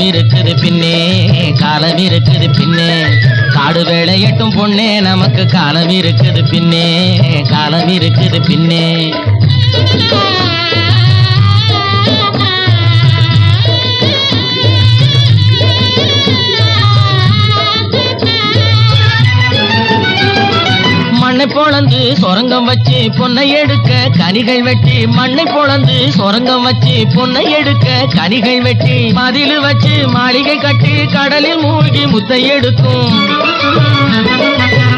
காலம் இருக்குது பின்னே காலம் இருக்குது பின்னே. காடு வேலையட்டும் பொண்ணே நமக்கு காலம் இருக்குது பின்னே காலம் இருக்குது பின்னே. மண்ணை பொளந்து சொரங்கம் வச்சு பொண்ணை எடுக்க கனிகள் வெட்டி மண்ணை பொளந்து சொரங்கம் வச்சு பொண்ணை எடுக்க கனிகள் வெட்டி மதிலு வச்சு மாளிகை கட்டி கடலில் மூழ்கி முத்தை எடுக்கும்.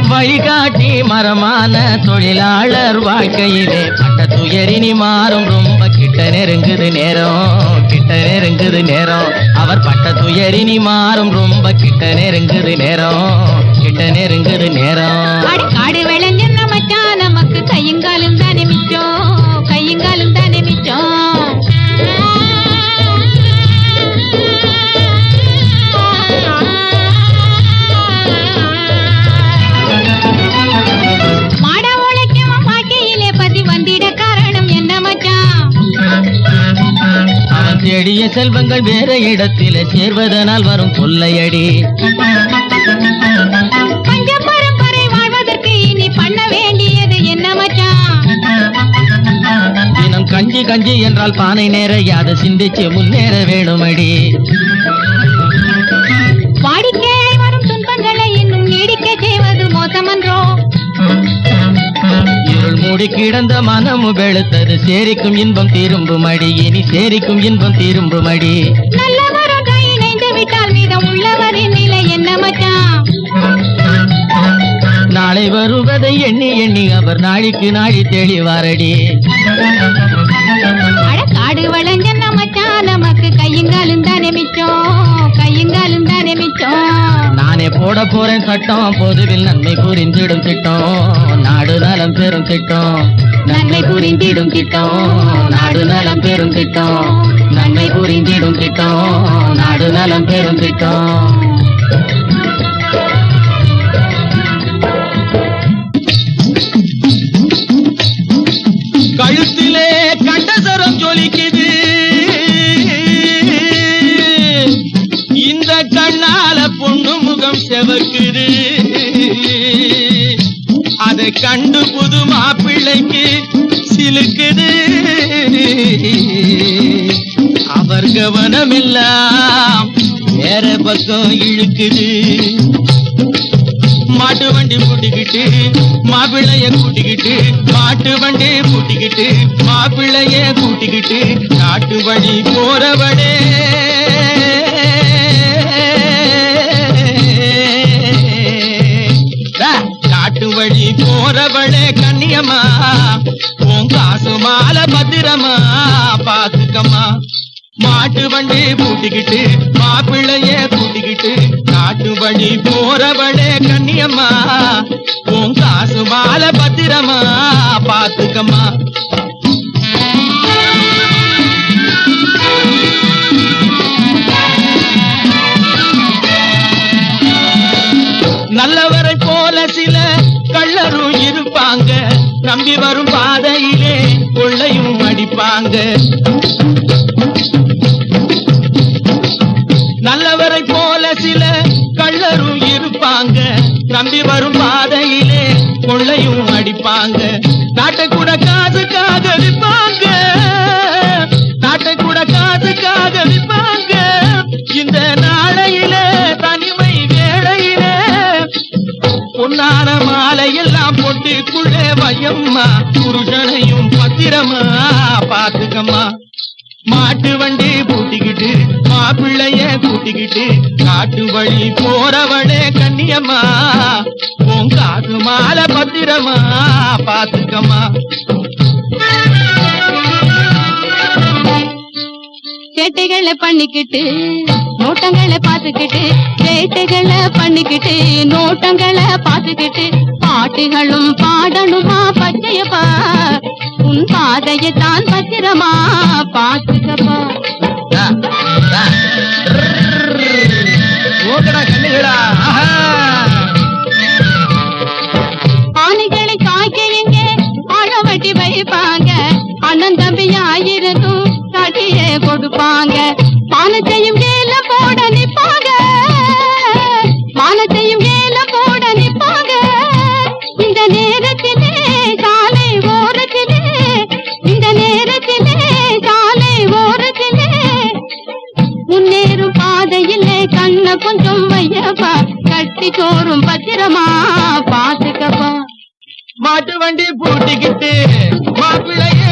வழிகாட்டி மரமான தொழிலாளர் வாழ்க்கையிலே பட்ட துயரினி மாறும். ரொம்ப கிட்ட நெருங்குது நேரம் கிட்ட நெருங்குது நேரம். அவர் பட்ட துயரினி மாறும். ரொம்ப கிட்ட நெருங்குது நேரம் கிட்ட நெருங்குது நேரம். அடக்காடு விளைஞ்ச மச்சான் நமக்கு கையுங்காலும் தானே மிச்சம். கையுங்காலும் தானே மிச்சம். மாட உழைக்கும் வாழ்க்கையிலே பதி வந்திட காரணம் என்ன மச்சான் அவன் தேடிய செல்வங்கள் வேற இடத்திலே சேர்வதனால் வரும் கொள்ளையடி. கஞ்சி கஞ்சி என்றால் பானை நேர யாது சிந்திச்சு முன்னேற வேணுமடி. வாடிக்கையாய் வரும் துன்பங்களை இன்னும் நீடிக்க செய்வது மோசமன்றோ? இருள் மூடி கிடந்த மனமு வெளுத்தது. சேரிக்கும் இன்பம் திரும்புமடி. இனி சேரிக்கும் இன்பம் என்ன மச்சான் நாளை வருவதை எண்ணி எண்ணி அவர் நாளைக்கு நாளி தெளிவாரடி. போட போறேன் சட்டம். பொதுவில் நன்மை புரிஞ்சிடும் திட்டம். நாடு நலம் பெறும் திட்டம். நன்மை புரிந்திடும் திட்டம். நாடு நலம் பெறும் திட்டம். நன்மை புரிந்திடும் திட்டம். நாடு நலம் பெறும் திட்டம். அதை கண்டு புது மாப்பிள்ளைக்கு சிலுக்குது. அவர் கவனமெல்லாம் வேற பக்கம் இழுக்குது. மாட்டு வண்டி பூட்டிக்கிட்டு மாப்பிள்ளைய கூட்டிக்கிட்டு மாட்டு வண்டி பூட்டிக்கிட்டு மாப்பிள்ளைய கூட்டிக்கிட்டு நாட்டு வழி போறவடே போறவளே கண்ணியம்மா உன் காசு மாலை பத்திரமா? பாத்துக்கம்மா. மாட்டு வண்டி பூட்டிக்கிட்டு மாப்பிள்ளைய கூட்டிக்கிட்டு காட்டு வழி போறவளே கண்ணியம்மா. உன் காசு மாலை பத்திரமா? பாத்துக்கம்மா. நம்பி வரும் பாதையிலே கொள்ளையும் அடிப்பாங்க. நல்லவரை போல சில கள்ளரும் இருப்பாங்க. நம்பி வரும் பாதையிலே கொள்ளையும் அடிப்பாங்க. நாட்டை கூட காசுக்காக விற்பாங்க. பொன்னான மாலையெல்லாம் பொட்டுக்குள்ளே வையம்மா. புருஷனையும் பத்திரமா பாத்துக்கம்மா மாட்டு வண்டி பூட்டிக்கிட்டு மாப்பிள்ளைய கூட்டிக்கிட்டு காட்டு வழி போறவனே கண்ணியம்மா. உன் காசு மாலை பத்திரமா பாத்துக்கம்மா சேட்டைகளை பண்ணிக்கிட்டு நோட்டங்களை பார்த்துக்கிட்டு சேட்டைகளை பண்ணிக்கிட்டு நோட்டங்களை பார்த்துக்கிட்டு பாட்டுகளும் பாடணுமா பச்சையப்பா? உன் பாதையை தான் பத்திரமா பார்த்துக்கப்பா. ஆணைகளை காய்க்க எங்க? ஆழவட்டி வைப்பாங்க. அண்ணன் தம்பியாயிருந்தும் காட்டியே கொடுப்பாங்க. கட்டி சோறும் பத்திரமா? பாத்துக்கப்பா மாட்டு வண்டி பூட்டிக்கிட்டு மாப்பிள்ளைய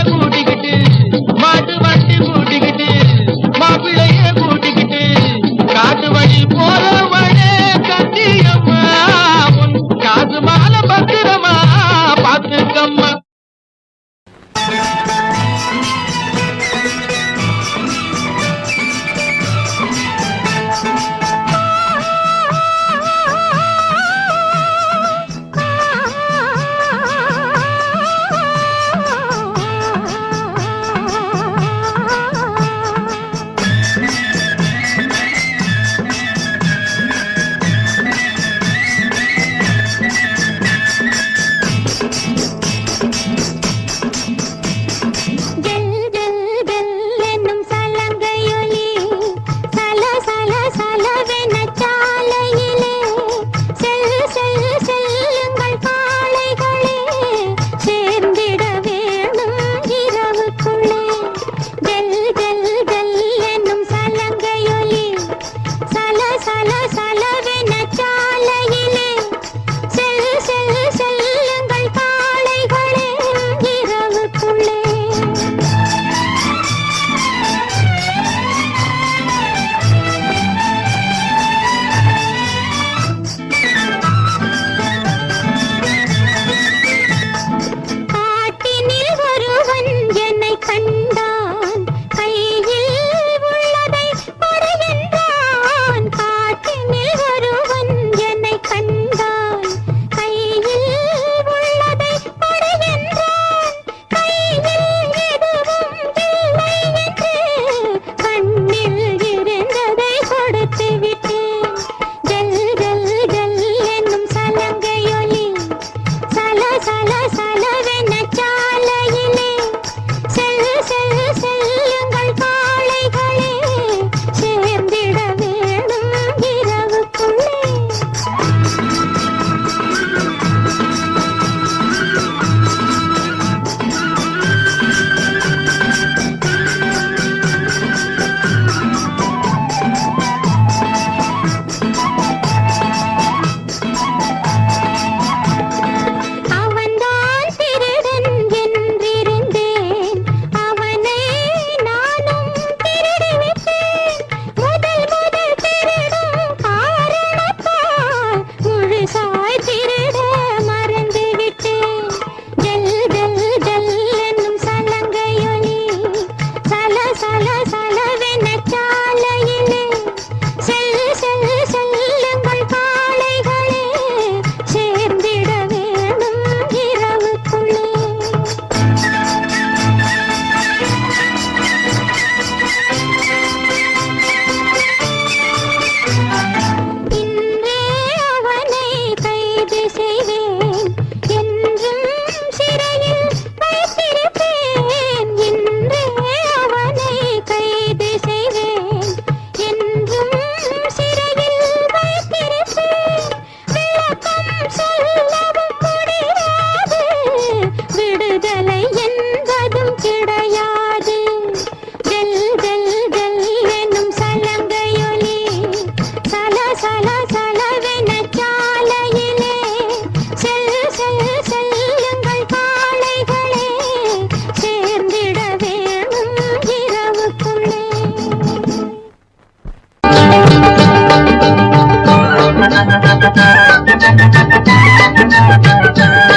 Thank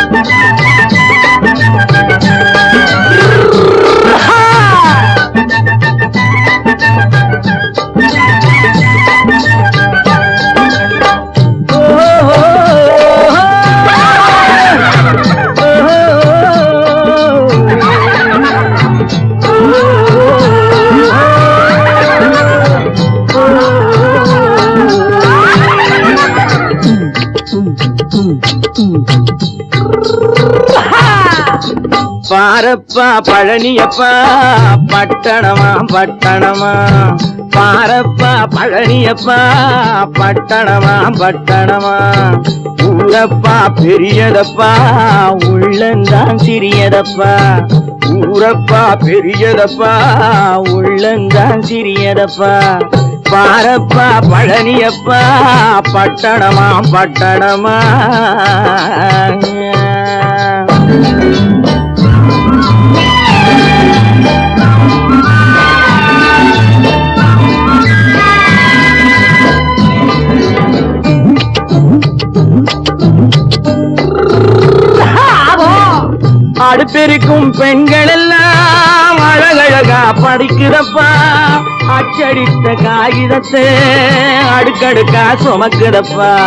பாரப்பா பழனியப்பா பட்டணமா பட்டணமா. பாரப்பா பழனியப்பா பட்டணமா பட்டணமா. ஊரப்பா பெரியதப்பா உள்ளந்தான் சிறியதப்பா. ஊரப்பா பெரியதப்பா உள்ளந்தான் சிறியதப்பா. பாரப்பா பழனியப்பா பட்டணமா பட்டணமா. அடுப்பெருக்கும் பெண்கள் எல்லாம் அழகழகா படிக்கிறப்பா அச்சடித்த காகிதத்தை அடுக்கடுக்கா சுமக்குதப்பா.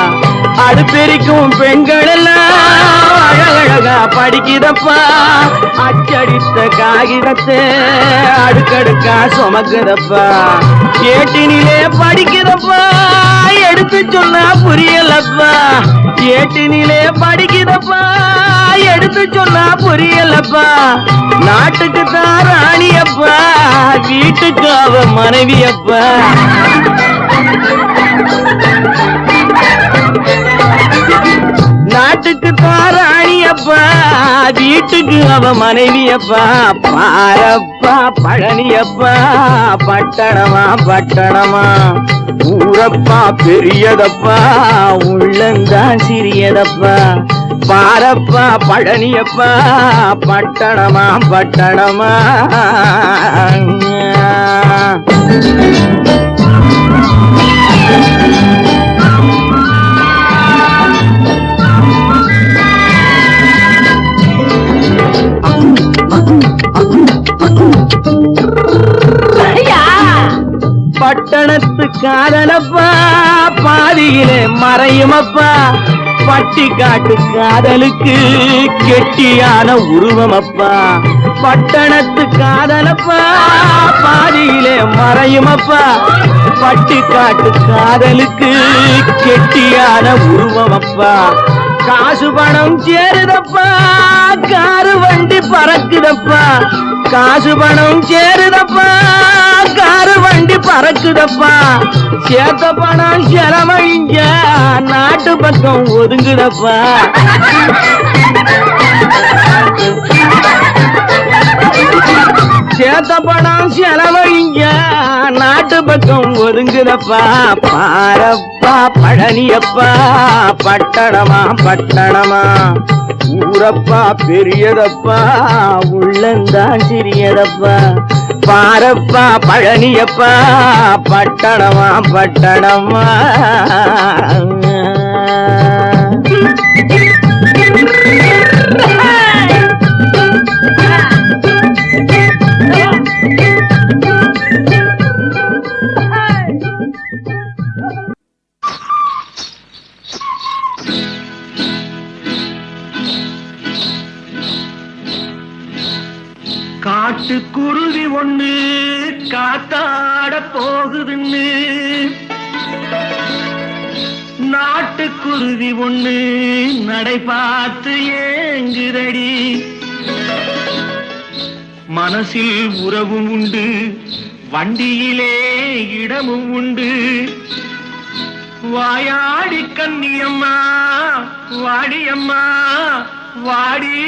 அடுப்பெருக்கும் பெண்கள் எல்லாம் அழகழகா படிக்குதப்பா. அச்சடித்த காகிதத்தை அடுக்கடுக்கா சுமக்குதப்பா. ஏட்டினிலே படிக்குதப்பா. எடுத்து சொன்னா புரியலப்பா. ஏட்டினிலே படிக்குதப்பா. எடுத்து சொன்னா புரியலப்பா. நாட்டுக்கு தான் ராணியப்பா. வீட்டுக்கு அவ மனைவி அப்ப நாட்டுக்கு தான் அப்பா வீட்டுக்கு அவ மனைவி அப்பா பாரப்பா பழனி அப்பா பட்டணமா பட்டணமா. ஊரப்பா பெரியதப்பா உள்ளந்தான் சிறியதப்பா. பாரப்பா பழனியப்பா பட்டணமா பட்டணமா. பட்டணத்து காதலப்பா பாதியிலே மறையுமப்பா. பட்டி காட்டு காதலுக்கு கெட்டியான உருவமப்பா. பட்டணத்து காதலப்பா. பாதியிலே மறையுமப்பா. பட்டி காட்டு காதலுக்கு கெட்டியான உருவமப்பா. காசு பணம் சேருதப்பா. காரு வண்டி பறக்குதப்பா. காசு பணம் சேருதப்பா. காரு வண்டி பறக்குதப்பா. சேத்த பணம் செலவழிங்க நாட்டு பக்கம் ஒதுங்குதப்பா. சேத்த பணம் செலவழிங்க. நாட்டு பக்கம் ஒதுங்குதப்பா. பாரப்பா பழனியப்பா. பட்டணமா பட்டணமா. ஊரப்பா பெரியதப்பா. உள்ளந்தான் சிறியதப்பா. பாரப்பா பழனியப்பா. பட்டணமா பட்டணமா. வீட்டில் உறவும் உண்டு வண்டியிலே இடமும் உண்டு. வாயாடி கன்னியம்மா வாடியம்மா வாடி.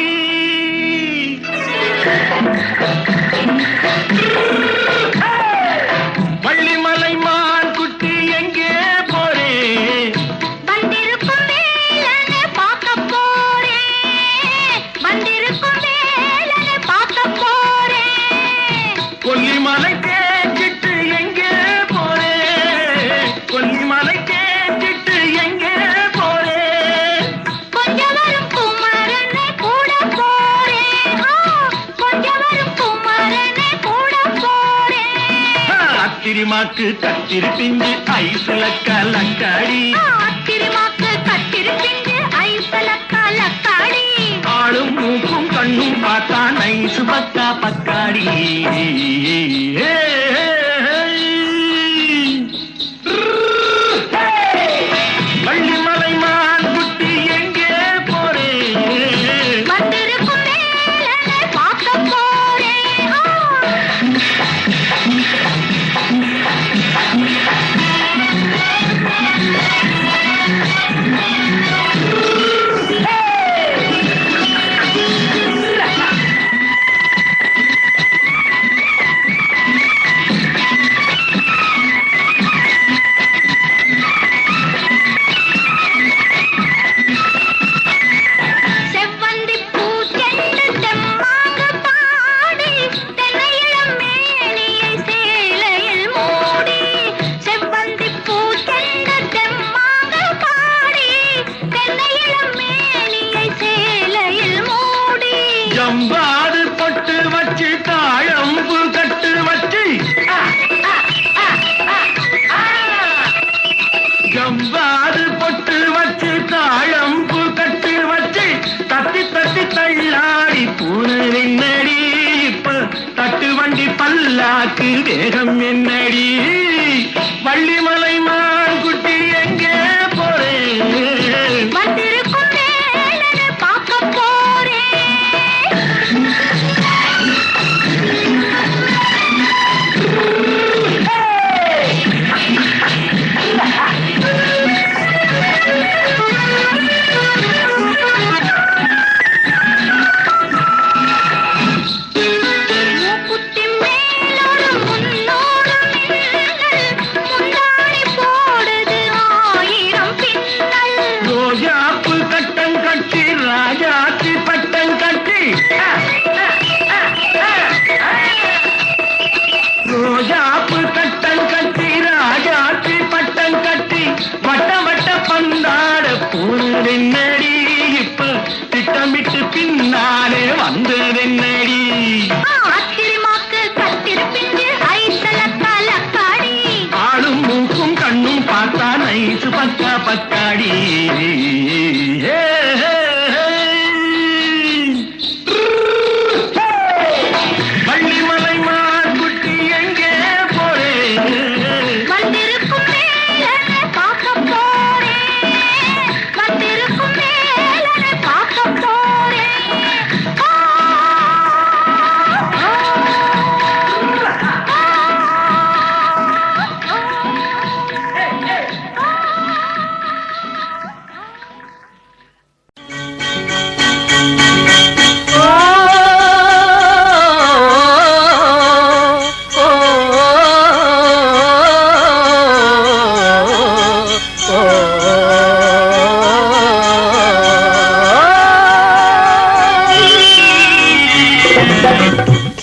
பல்லாக்கு வேகம் என்னடி? வள்ளிமலை மா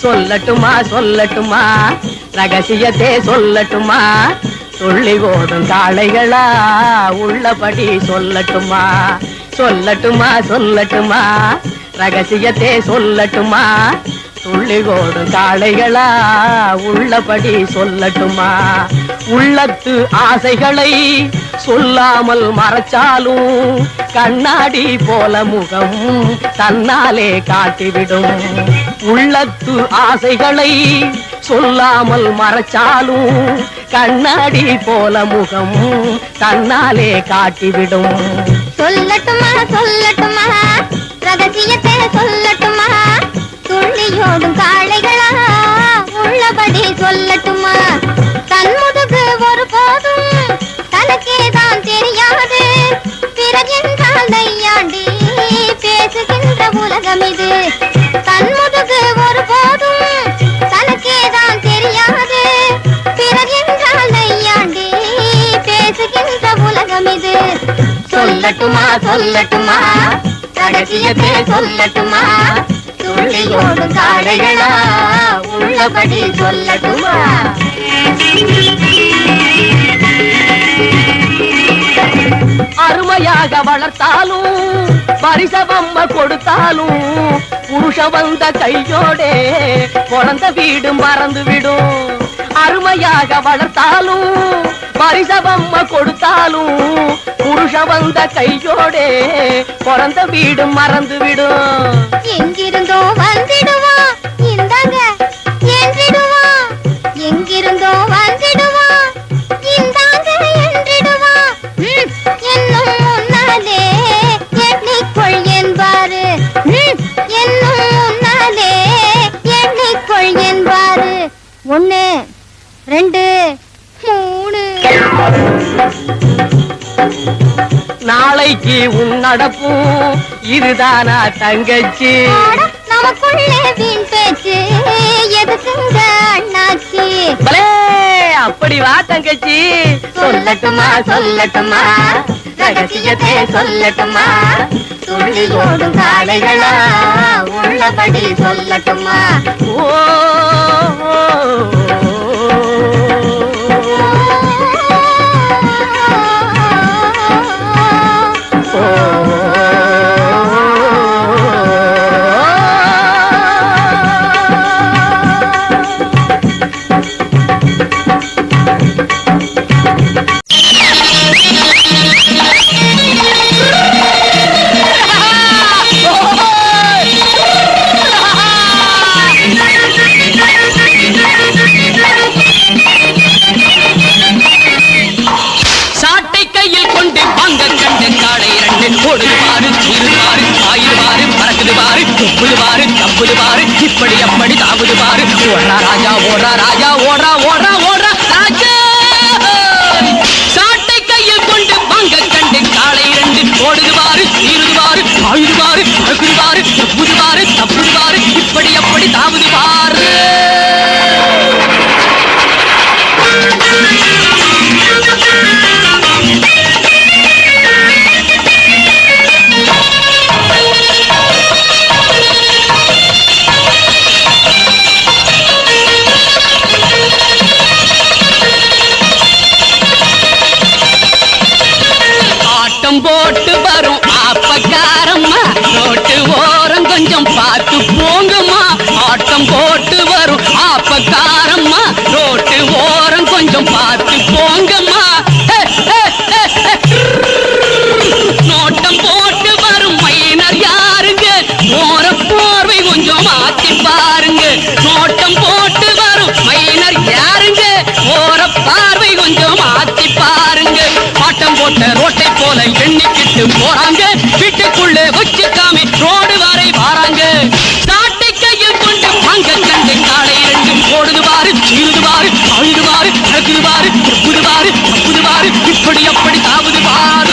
சொல்லட்டுமா சொல்லட்டுமா? ரகசியத்தை சொல்லட்டுமா? துள்ளி ஓடும் காளைகளா உள்ளபடி சொல்லட்டுமா? சொல்லட்டுமா சொல்லட்டுமா? ரகசியத்தை சொல்லட்டுமா? துள்ளி ஓடும் காளைகளா உள்ளபடி சொல்லட்டுமா? உள்ளத்து ஆசைகளை சொல்லாமல் மறைச்சாலும் கண்ணாடி போல முகம் தன்னாலே காட்டிவிடும். உள்ளத்து ஆசைகளை சொல்லாமல் மறைச்சாலும் கண்ணாடி போல முகம் தன்னாலே காட்டிவிடும். சொல்லட்டுமா சொல்லட்டுமா? ரகசியத்தை சொல்லட்டுமா? துள்ளியோடும் காளைகளா? உள்ளபடி சொல்ல சொல்லட்டுமா? சொல்லட்டுமா ரகசியத்தை சொல்லட்டுமா? துள்ளியோடும் காடைகளா உள்ளபடி சொல்லட்டுமா? அருமையாக வளர்த்தாலும் பரிசவம்ம கொடுத்தாலும் புருஷ வந்த கையோடே குழந்த வீடு மறந்து விடும் அருமையாக வளர்த்தாலும் பரிசவம்ம கொடுத்தாலும் புருஷ வந்த கையோடே பிறந்த வீடு மறந்து விடும் எங்கிருந்தோ வந்திடுவான் இந்தாங்க என்றிடுவா. எங்கிருந்தோ வந்திடுவான் இந்தாங்க என்றிடுவா. என்னும் முன்னாலே எண்ணிக்கொள் என்பாரு. என்னும் முன்னாலே எண்ணிக்கொள் என்பாரு. ஒன்னு ரெண்டு நாளைக்கு உன் நடப்பும் இதுதானா தங்கச்சி? நமக்குள்ளே வீண் பேச்சு. எதுக்குங்க அண்ணாச்சி? அப்படி வா தங்கச்சி. சொல்லட்டுமா சொல்லட்டுமா? ரகசியத்தை சொல்லட்டுமா? துள்ளி ஓடும் காளைகளா உள்ளபடி சொல்லட்டுமா? ஓ. ஓடுது பாரு சீருது பாரு பறக்குது பாரு துப்புது பாரு தப்புது பாரு இப்படி அப்படி தாவுது பாரு ஓடுறா ராஜா ஓடுறா ராஜா ஓடுறா ஓடுறா ஓடுறா ராஜா! சாட்டை கையில் கொண்டு வாங்க கண்டு காலை ரெண்டு ஓடுது பாரு தீருது பாரு ஆயுது பாரு பறக்குது பாரு தப்புது பாரு தப்புது பாரு இப்படி அப்படி தாவுது பாரு கொஞ்சம் பார்த்து போங்கம்மா. நோட்டம் போட்டு வரும் மைனர் யாருங்க? போற போர்வை கொஞ்சம் மாத்தி பாருங்க. நோட்டம் போட்டு வரும் மைனர் யாருங்க? போற பார்வை கொஞ்சம் மாத்தி பாருங்க. பாட்டம் போட்ட ரோட்டை போல எண்ணிக்கிட்டு போறாங்க. சீருது பாரு அழுது பாரு தப்புது பாரு தப்புது பாரு இப்படி அப்படி தாவுது பாரு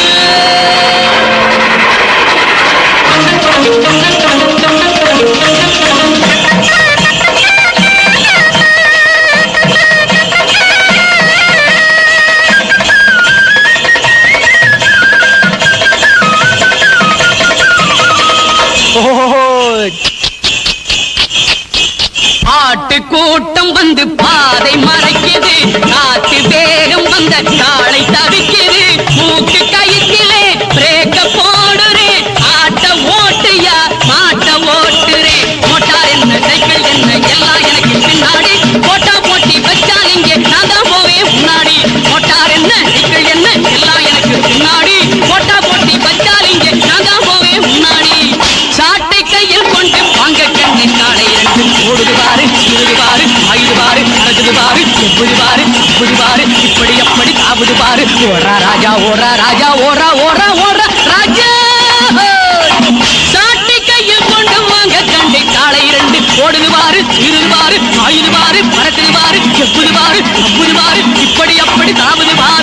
இப்படி பாரு இப்படி பாரு இப்படி அப்படி தாவுது பாரு. ஓடா ராஜா ஓடா ராஜா ஓடா ஓடா ஓடா ராஜா. சாட்டி கையில் கொண்டு வாங்க கண்டை காலை இரண்டு ஓடுது பாரு இருது பாரு ஆயுது பாரு பறக்குது பாரு எவ்வுது பாரு அவ்வுது பாரு இப்படி அப்படி தாவுது பாரு.